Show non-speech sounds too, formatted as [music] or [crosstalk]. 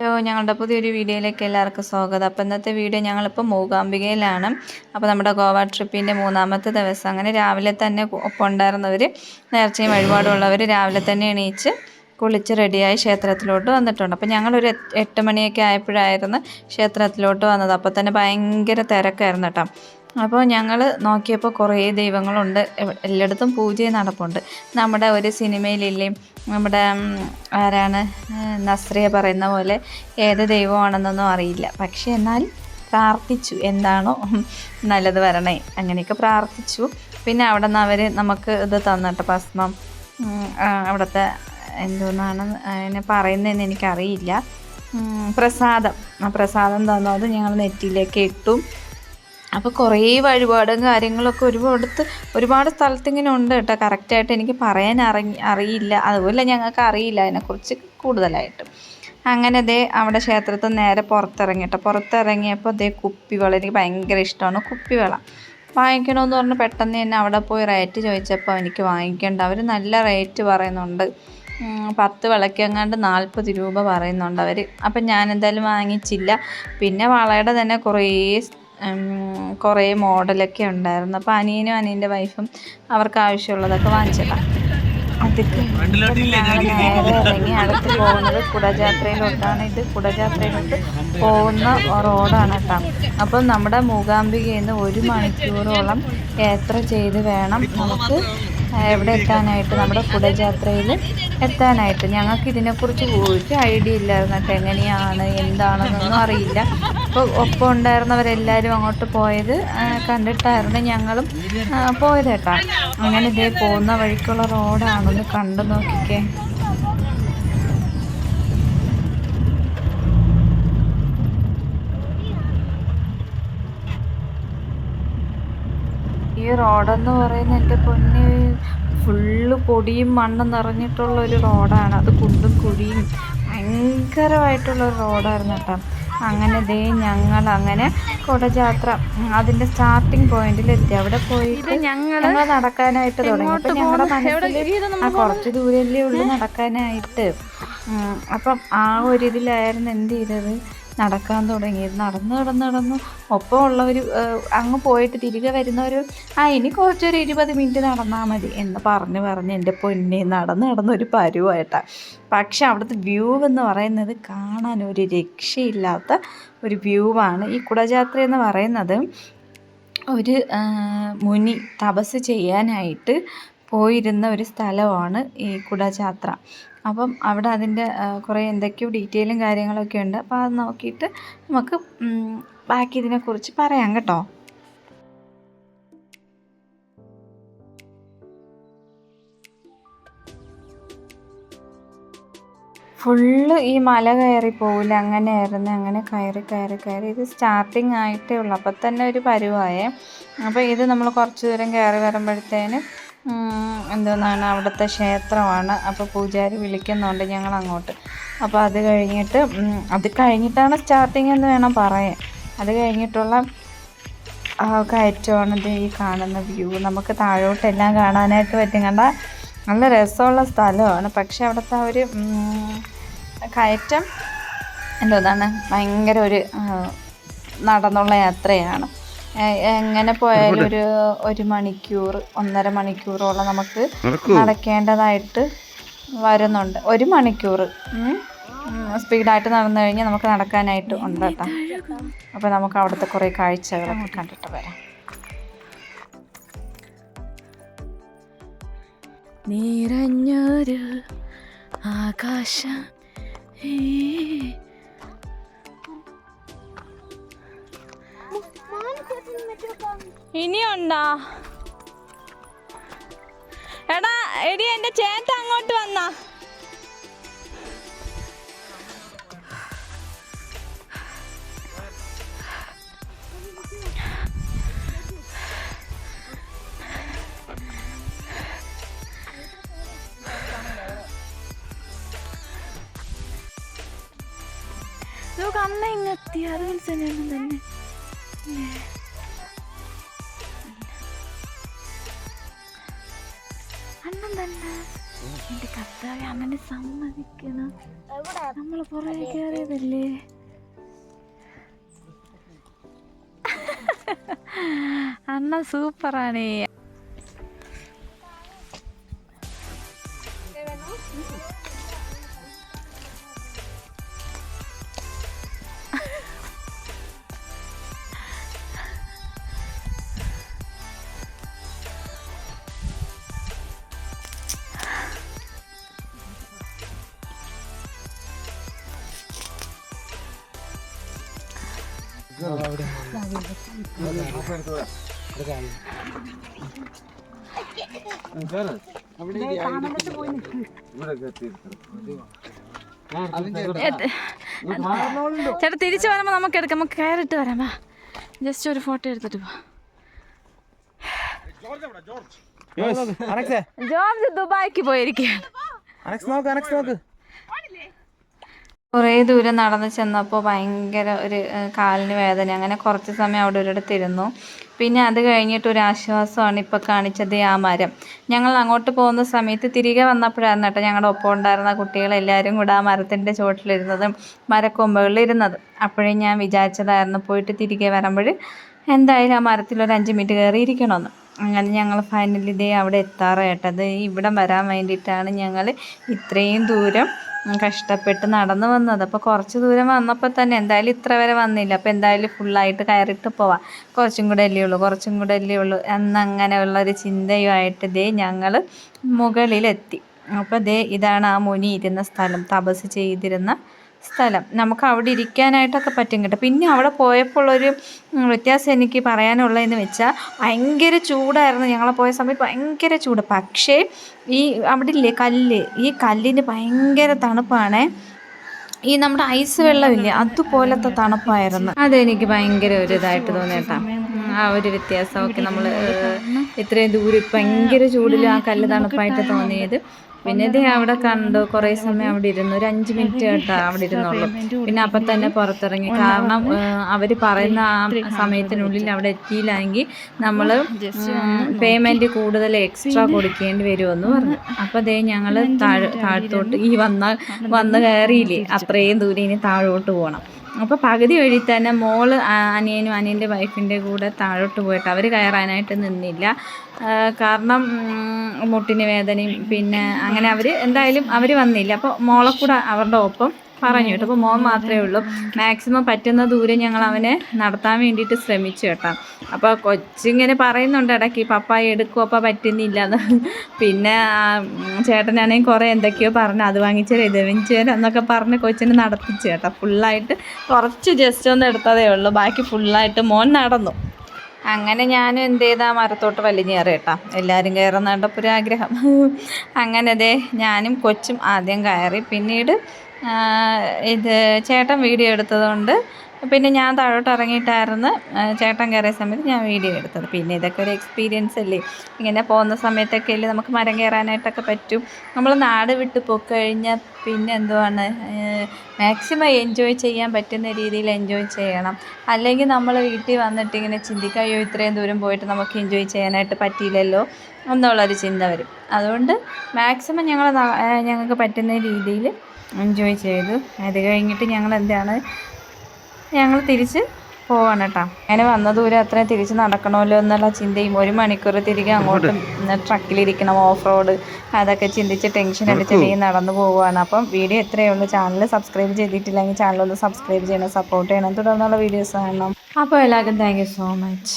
Hello ഞങ്ങളുടെ പുതിയൊരു വീഡിയോയിലേക്ക് എല്ലാവർക്കും സ്വാഗതം. അപ്പോൾ ഇന്നത്തെ വീഡിയോ ഞങ്ങളിപ്പോൾ മൂകാംബികയിലാണ്. അപ്പോൾ നമ്മുടെ ഗോവ ട്രിപ്പിന്റെ മൂന്നാമത്തെ ദിവസം. അങ്ങനെ രാവിലെ തന്നെ ഒപ്പം ഉണ്ടായിരുന്നവർ നേർച്ചയും വഴിപാടുള്ളവർ രാവിലെ തന്നെ എണീച്ച് കുളിച്ച് റെഡിയായി ക്ഷേത്രത്തിലോട്ട് വന്നിട്ടുണ്ട്. അപ്പോൾ ഞങ്ങളൊരു എട്ട് മണിയൊക്കെ ആയപ്പോഴായിരുന്നു ക്ഷേത്രത്തിലോട്ട് വന്നത്. അപ്പോൾ തന്നെ ഭയങ്കര തിരക്കായിരുന്നു കേട്ടോ. അപ്പോൾ ഞങ്ങൾ നോക്കിയപ്പോൾ കുറേ ദൈവങ്ങളുണ്ട്. എല്ലായിടത്തും പൂജയും നടപ്പുണ്ട്. നമ്മുടെ ഒരു സിനിമയിലില്ലേ നമ്മുടെ ആരാണ് നസ്രിയ പറയുന്ന പോലെ ഏത് ദൈവമാണെന്നൊന്നും അറിയില്ല. പക്ഷേ എന്നാൽ പ്രാർത്ഥിച്ചു. എന്താണോ നല്ലത് വരണേ. അങ്ങനെയൊക്കെ പ്രാർത്ഥിച്ചു. പിന്നെ അവിടെ നിന്ന് അവർ നമുക്ക് ഇത് തന്നിട്ട് ഭസ്മം അവിടുത്തെ എന്തോന്നാണ് അതിനെ പറയുന്നതെന്ന് എനിക്കറിയില്ല. പ്രസാദം. ആ പ്രസാദം തന്നു. അത് ഞങ്ങൾ നെറ്റിയിലേക്ക് ഇട്ടു. അപ്പോൾ കുറേ വഴിപാടും കാര്യങ്ങളൊക്കെ ഒരുപാടത്ത് ഒരുപാട് സ്ഥലത്ത് ഇങ്ങനെ ഉണ്ട് കേട്ടോ. കറക്റ്റായിട്ട് എനിക്ക് പറയാൻ അറി അറിയില്ല. അതുപോലെ ഞങ്ങൾക്ക് അറിയില്ല. അതിനെക്കുറിച്ച് കൂടുതലായിട്ട്. അങ്ങനെ ദേ അവിടെ ക്ഷേത്രത്തിൽ നേരെ പുറത്തിറങ്ങി കേട്ടോ. പുറത്തിറങ്ങിയപ്പോൾ ദേ കുപ്പിവെള്ളം എനിക്ക് ഭയങ്കര ഇഷ്ടമാണ്. കുപ്പിവെള്ളം വാങ്ങിക്കണമെന്ന് പറഞ്ഞ് പെട്ടെന്ന് തന്നെ അവിടെ പോയി റേറ്റ് ചോദിച്ചപ്പോൾ എനിക്ക് വാങ്ങിക്കേണ്ട. അവർ നല്ല റേറ്റ് പറയുന്നുണ്ട്. പത്ത് വിളക്കങ്ങാണ്ട് നാൽപ്പത് രൂപ പറയുന്നുണ്ട് അവർ അപ്പം ഞാൻ എന്തായാലും വാങ്ങിച്ചില്ല. പിന്നെ വളയുടെ തന്നെ കുറേ കുറേ മോഡലൊക്കെ ഉണ്ടായിരുന്നു. അപ്പോൾ അനിയനും അനിയന്റെ വൈഫും അവർക്ക് ആവശ്യമുള്ളതൊക്കെ വാങ്ങിച്ചതാണ് അതൊക്കെ നേരെ ഇറങ്ങി അടുത്ത് പോകുന്നത് കുടജാത്രയിലോട്ടാണ്. ഇത് കുടജാത്രയിലോട്ട് പോകുന്ന റോഡാണ് കേട്ടോ. അപ്പം നമ്മുടെ മൂകാംബികയിൽ നിന്ന് ഒരു മണിക്കൂറോളം യാത്ര ചെയ്ത് വേണം നമുക്ക് എവിടെ എത്താനായിട്ട് നമ്മുടെ കുടജാത്രയിൽ എത്താനായിട്ട്. ഞങ്ങൾക്ക് ഇതിനെക്കുറിച്ച് ഒരു ഐഡിയ ഇല്ലായിരുന്നു. കേട്ടോ എങ്ങനെയാണ് എന്താണെന്നൊന്നും അറിയില്ല. അപ്പോൾ ഒപ്പം ഉണ്ടായിരുന്നവരെല്ലാവരും അങ്ങോട്ട് പോയത് കണ്ടിട്ടായിരുന്നു ഞങ്ങളും പോയത് കേട്ടോ. അങ്ങനെ ഇതേ പോകുന്ന വഴിക്കുള്ള റോഡാണൊന്ന് കണ്ടു നോക്കിക്കേ. ഈ റോഡെന്ന് പറയുന്ന എന്റെ പൊന്ന് ഫുള്ള് പൊടിയും മണ്ണും നിറഞ്ഞിട്ടുള്ള ഒരു റോഡാണ്. അത് കുണ്ടും കുഴിയും ഭയങ്കരമായിട്ടുള്ള ഒരു റോഡായിരുന്നു കേട്ടോ. അങ്ങനെ ദേ ഞങ്ങൾ അങ്ങനെ കുടജാത്ര അതിന്റെ സ്റ്റാർട്ടിംഗ് സ്റ്റാർട്ടിങ് പോയിന്റിൽ എത്തി. അവിടെ പോയിട്ട് ഞങ്ങൾ നടക്കാനായിട്ട് തുടങ്ങി. ഞങ്ങളുടെ മനസ്സിൽ ആ കുറച്ച് ദൂരല്ലേ ഉള്ളൂ നടക്കാനായിട്ട്. അപ്പം ആ ഒരു ഇതിലായിരുന്നു എന്ത് ചെയ്തത്? നടക്കാൻ തുടങ്ങി. നടന്ന് നടന്ന് നടന്ന് ഒപ്പം ഉള്ളവർ അങ്ങ് പോയിട്ട് തിരികെ വരുന്നവർ ആ ഇനി കുറച്ചൊരു ഇരുപത് മിനിറ്റ് നടന്നാൽ മതി എന്ന് പറഞ്ഞ് പറഞ്ഞ് എന്റെ പൊന്നെ നടന്ന് നടന്നൊരു പരുവായിട്ടാണ് പക്ഷെ അവിടുത്തെ വ്യൂ എന്ന് പറയുന്നത് കാണാൻ ഒരു രക്ഷയില്ലാത്ത ഒരു വ്യൂ ആണ്. ഈ കുടജാത്ര എന്ന് പറയുന്നത് ഒരു മുനി തപസ് ചെയ്യാനായിട്ട് പോയിരുന്ന ഒരു സ്ഥലമാണ് ഈ കുടജാത്ര. അപ്പം അവിടെ അതിന്റെ കുറേ എന്തൊക്കെയോ ഡീറ്റെയിലും കാര്യങ്ങളൊക്കെ ഉണ്ട്. അപ്പോൾ അത് നോക്കിയിട്ട് നമുക്ക് ബാക്കി ഇതിനെക്കുറിച്ച് പറയാം കേട്ടോ. ഫുള്ള് ഈ മല കയറി പോകില്ല അങ്ങനെയായിരുന്നു. അങ്ങനെ കയറി കയറി കയറി. ഇത് സ്റ്റാർട്ടിങ് ആയിട്ടേ ഉള്ളൂ. അപ്പം തന്നെ ഒരു പരുവായേ. അപ്പോൾ ഇത് നമ്മൾ കുറച്ച് ദൂരം കയറി വരുമ്പോഴത്തേന് എന്തോന്നാണ് അവിടുത്തെ ക്ഷേത്രമാണ്. അപ്പോൾ പൂജാരി വിളിക്കുന്നുണ്ട് ഞങ്ങൾ അങ്ങോട്ട് അപ്പോൾ അത് കഴിഞ്ഞിട്ട് അത് കഴിഞ്ഞിട്ടാണ് സ്റ്റാർട്ടിങ് എന്ന് വേണം പറയാൻ. അത് കഴിഞ്ഞിട്ടുള്ള കയറ്റമാണ് ഈ കാണുന്ന വ്യൂ നമുക്ക് താഴോട്ടെല്ലാം കാണാനായിട്ട് പറ്റും. കണ്ട നല്ല രസമുള്ള സ്ഥലമാണ്. പക്ഷേ അവിടുത്തെ ഒരു കയറ്റം എന്തോന്നാണ് ഭയങ്കര ഒരു നടന്നുള്ള യാത്രയാണ്. എങ്ങനെ പോയാലും ഒരു ഒരു മണിക്കൂർ ഒന്നര മണിക്കൂറോളം നമുക്ക് നടക്കേണ്ടതായിട്ട് വരുന്നുണ്ട്. ഒരു മണിക്കൂർ സ്പീഡായിട്ട് നടന്നു കഴിഞ്ഞാൽ നമുക്ക് നടക്കാനായിട്ട് ഉണ്ട് കേട്ടോ. അപ്പോൾ നമുക്ക് അവിടുത്തെ കുറേ കാഴ്ചകളൊക്കെ കണ്ടിട്ട് വരാം. നിറഞ്ഞൊരു ആകാശം ഇനിയുണ്ടോ? എടാ എടി എന്റെ ചേട്ട അങ്ങോട്ട് വന്നാ. നോക്ക് അമ്മ ഇങ്ങെത്തി അതുപോലെ തന്നെയാണ് തന്നെ. അണ്ണൻ തന്നെ. എന്റെ കർത്താവെ അണ്ണനെ സമ്മതിക്കണം. നമ്മൾ പുറകെ കയറിയതല്ലേ [laughs] അണ്ണ സൂപ്പറാണ്. ചേട്ടാ തിരിച്ചു വരുമ്പോ നമുക്ക് എടുക്കാം. നമുക്ക് കയറിട്ട് വരാം. വാ. ജസ്റ്റ് ഒരു ഫോട്ടോ എടുത്തിട്ട് പോ. ജോർജ് ദുബായിക്ക് പോയിരിക്കുകയാണ്. അനക്സ് നോക്ക് അനക്സ് നോക്ക്. കുറേ ദൂരം നടന്ന് ചെന്നപ്പോൾ ഭയങ്കര ഒരു കാലിന് വേദന. അങ്ങനെ കുറച്ച് സമയം അവിടെ ഒരിടത്ത് ഇരുന്നു പിന്നെ അത് കഴിഞ്ഞിട്ട് ഒരു ആശ്വാസമാണ് ഇപ്പോൾ കാണിച്ചത് ആ മരം. ഞങ്ങൾ അങ്ങോട്ട് പോകുന്ന സമയത്ത് തിരികെ വന്നപ്പോഴായിരുന്നു കേട്ടോ ഞങ്ങളുടെ ഒപ്പം ഉണ്ടായിരുന്ന കുട്ടികളെല്ലാവരും കൂടെ ആ മരത്തിന്റെ ചുവട്ടിലിരുന്നതും മരക്കൊമ്പുകളിൽ ഇരുന്നത്. അപ്പോഴേ ഞാൻ വിചാരിച്ചതായിരുന്നു പോയിട്ട് തിരികെ വരുമ്പോൾ എന്തായാലും ആ മരത്തിൽ ഒരു അഞ്ച് മിനിറ്റ് കയറി ഇരിക്കണമെന്ന് അങ്ങനെ ഞങ്ങൾ ഫൈനലി ഇതേ അവിടെ എത്താറായിട്ടത് ഇവിടം വരാൻ വേണ്ടിയിട്ടാണ് ഞങ്ങൾ ഇത്രയും ദൂരം കഷ്ടപ്പെട്ട് നടന്നു വന്നത്. അപ്പോൾ കുറച്ച് ദൂരം വന്നപ്പോൾ തന്നെ എന്തായാലും ഇത്ര വരെ വന്നില്ല. അപ്പോൾ എന്തായാലും ഫുള്ളായിട്ട് കയറിയിട്ട് പോവാം. കുറച്ചും കൂടെ അല്ലേ ഉള്ളൂ കുറച്ചും കൂടെ അല്ലേ ഉള്ളൂ എന്നങ്ങനെയുള്ള ഒരു ചിന്തയുമായിട്ട് ഇതേ ഞങ്ങൾ മുകളിലെത്തി. അപ്പോൾ ദേ ഇതാണ് ആ മുനി ഇരുന്ന സ്ഥലം തപസ് ചെയ്തിരുന്ന സ്ഥലം. നമുക്ക് അവിടെ ഇരിക്കാനായിട്ടൊക്കെ പറ്റും കേട്ടോ. പിന്നെ അവിടെ പോയപ്പോൾ ഒരു ഉം, വ്യത്യാസം എനിക്ക് പറയാനുള്ളതെന്ന് വെച്ചാൽ ഭയങ്കര ചൂടായിരുന്നു. ഞങ്ങൾ പോയ സമയത്ത് ഭയങ്കര ചൂട്. പക്ഷേ ഈ അവിടെ ഇല്ലേ കല്ല്? ഈ കല്ലിന് ഭയങ്കര തണുപ്പാണേ. ഈ നമ്മുടെ ഐസ് വെള്ളമില്ലേ അതുപോലത്തെ തണുപ്പായിരുന്നു. അതെനിക്ക് ഭയങ്കര ഒരു ഇതായിട്ട് തോന്നിയേട്ടാ ആ ഒരു വ്യത്യാസമൊക്കെ നമ്മൾ ഇത്രയും ദൂരം ഭയങ്കര ചൂടിൽ ആ കല്ല് തണുപ്പായിട്ട് തോന്നിയത്. പിന്നെ ഇത് അവിടെ കണ്ടു. കുറേ സമയം അവിടെ ഇരുന്നു. ഒരു അഞ്ച് മിനിറ്റ് കേട്ടോ അവിടെ ഇരുന്നുള്ളൂ. പിന്നെ അപ്പൊ തന്നെ പുറത്തിറങ്ങി. കാരണം അവർ പറയുന്ന ആ സമയത്തിനുള്ളിൽ അവിടെ എത്തിയില്ലെങ്കിൽ നമ്മൾ പേയ്മെന്റ് കൂടുതൽ എക്സ്ട്രാ കൊടുക്കേണ്ടി വരുമെന്ന് പറഞ്ഞു. അപ്പൊ അതേ ഞങ്ങൾ താഴെ താഴത്തോട്ട് ഈ വന്ന വന്ന് കയറിയില്ലേ? അത്രയും ദൂരം ഇനി താഴോട്ട് പോകണം. അപ്പൊ പകുതി വഴി തന്നെ മോൾ അനിയനും അനിയന്റെ വൈഫിന്റെ കൂടെ താഴോട്ട് പോയിട്ട് അവർ കയറാനായിട്ട് നിന്നില്ല. കാരണം മുട്ടിന് വേദനയും പിന്നെ അങ്ങനെ അവർ എന്തായാലും അവർ വന്നില്ല. അപ്പോൾ മോളെ കൂടെ അവരുടെ ഒപ്പം പറഞ്ഞു കേട്ടോ. അപ്പോൾ മോൻ മാത്രമേ ഉള്ളൂ. മാക്സിമം പറ്റുന്ന ദൂരം ഞങ്ങൾ അവനെ നടത്താൻ വേണ്ടിയിട്ട് ശ്രമിച്ചു കേട്ടോ. അപ്പോൾ കൊച്ചിങ്ങനെ പറയുന്നുണ്ട് ഇടയ്ക്ക് പപ്പായ എടുക്കും അപ്പോൾ പറ്റുന്നില്ല എന്ന്. പിന്നെ ചേട്ടനാണെങ്കിൽ കുറേ എന്തൊക്കെയോ പറഞ്ഞു. അത് വാങ്ങിച്ചു ഇത് വാങ്ങിച്ചു തരാം എന്നൊക്കെ പറഞ്ഞ് കൊച്ചിനെ നടത്തിച്ചു കേട്ടോ. ഫുള്ളായിട്ട് കുറച്ച് ജസ്റ്റ് ഒന്ന് എടുത്തതേ ഉള്ളൂ. ബാക്കി ഫുള്ളായിട്ട് മോൻ നടന്നു. അങ്ങനെ ഞാനും എന്ത് ചെയ്താ? മരത്തോട്ട് വലിഞ്ഞേറി കേട്ടാ എല്ലാവരും കയറുന്ന കണ്ടപ്പോൾ ഒരു ആഗ്രഹം. അങ്ങനെ ദേ ഞാനും കൊച്ചും ആദ്യം കയറി. പിന്നീട് ഇത് ചേട്ടൻ വീഡിയോ എടുത്തതുകൊണ്ട് പിന്നെ ഞാൻ താഴോട്ട് ഇറങ്ങിയിട്ടായിരുന്നു ചേട്ടൻ കയറിയ സമയത്ത് ഞാൻ വീഡിയോ എടുത്തത്. പിന്നെ ഇതൊക്കെ ഒരു എക്സ്പീരിയൻസ് അല്ലേ? ഇങ്ങനെ പോകുന്ന സമയത്തൊക്കെ അല്ലേ നമുക്ക് മരം കയറാനായിട്ടൊക്കെ പറ്റും. നമ്മൾ നാട് വിട്ട് പോയിക്കഴിഞ്ഞാൽ പിന്നെ എന്തുവാണ് മാക്സിമം എൻജോയ് ചെയ്യാൻ പറ്റുന്ന രീതിയിൽ എൻജോയ് ചെയ്യണം. അല്ലെങ്കിൽ നമ്മൾ വീട്ടിൽ വന്നിട്ട് ഇങ്ങനെ ചിന്തിക്കുക അയ്യോ ഇത്രയും ദൂരം പോയിട്ട് നമുക്ക് എൻജോയ് ചെയ്യാനായിട്ട് പറ്റിയില്ലല്ലോ എന്നുള്ളൊരു ചിന്ത വരും. അതുകൊണ്ട് മാക്സിമം ഞങ്ങൾ ഞങ്ങൾക്ക് പറ്റുന്ന രീതിയിൽ എൻജോയ് ചെയ്തു. അത് കഴിഞ്ഞിട്ട് ഞങ്ങൾ എന്താണ് ഞങ്ങൾ തിരിച്ച് പോവാണ് കേട്ടോ അങ്ങനെ വന്ന ദൂരം അത്രയും തിരിച്ച് നടക്കണമല്ലോ എന്നുള്ള ചിന്തയും ഒരു മണിക്കൂർ തിരികെ അങ്ങോട്ടും ട്രക്കിലിരിക്കണം ഓഫ് റോഡ് അതൊക്കെ ചിന്തിച്ച് ടെൻഷൻ അടിച്ച് നീ നടന്നു പോവുകയാണ് അപ്പം വീഡിയോ എത്രയേ ഉള്ളൂ. ചാനൽ സബ്സ്ക്രൈബ് ചെയ്തിട്ടില്ലെങ്കിൽ ചാനൽ ഒന്ന് സബ്സ്ക്രൈബ് ചെയ്യണം സപ്പോർട്ട് ചെയ്യണം. തുടർന്നുള്ള വീഡിയോസ് കാണണം. അപ്പോൾ എല്ലാവർക്കും താങ്ക് സോ മച്ച്